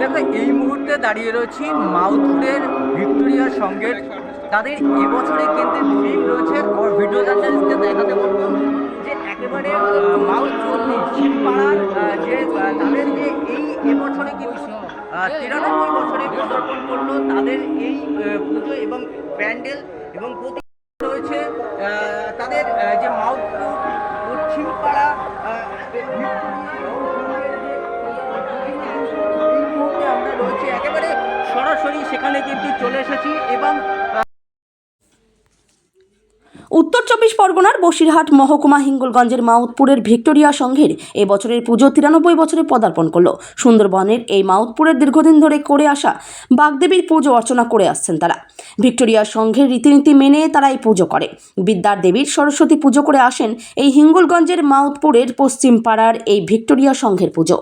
দেখো, এই মুহূর্তে দাঁড়িয়ে রয়েছি মাউথপুরের ভিক্টোরিয়া সঙ্গের তাদের এবছরে কিন্তু থিম রয়েছে, আমার ভিডিও জার্নালিস্টকে দেখাতে বলব, যে একেবারে মাউথপুর শিবপাড়ার যে তাদের যে এই এবছরে কিন্তু তিরানব্বই বছরে পদার্পণ করল। তাদের এই পুজো এবং প্যান্ডেল এবং প্রতি রয়েছে। সরাসরি সেখানে কিন্তু চলে এসেছি এবং উত্তর চব্বিশ পরগনার বসিরহাট মহকুমা হিঙ্গলগঞ্জের মাউতপুরের ভিক্টোরিয়া সংঘের এ বছরের পুজো তিরানব্বই বছরে পদার্পণ করল। সুন্দরবনের এই মাউতপুরের দীর্ঘদিন ধরে করে আসা বাগদেবীর পুজো অর্চনা করে আসছেন তারা। ভিক্টোরিয়া সংঘের রীতিনীতি মেনে তারা এই পুজো করে। বিদ্যার দেবীর সরস্বতী পুজো করে আসেন এই হিঙ্গলগঞ্জের মাউতপুরের পশ্চিম পাড়ার এই ভিক্টোরিয়া সংঘের পুজো।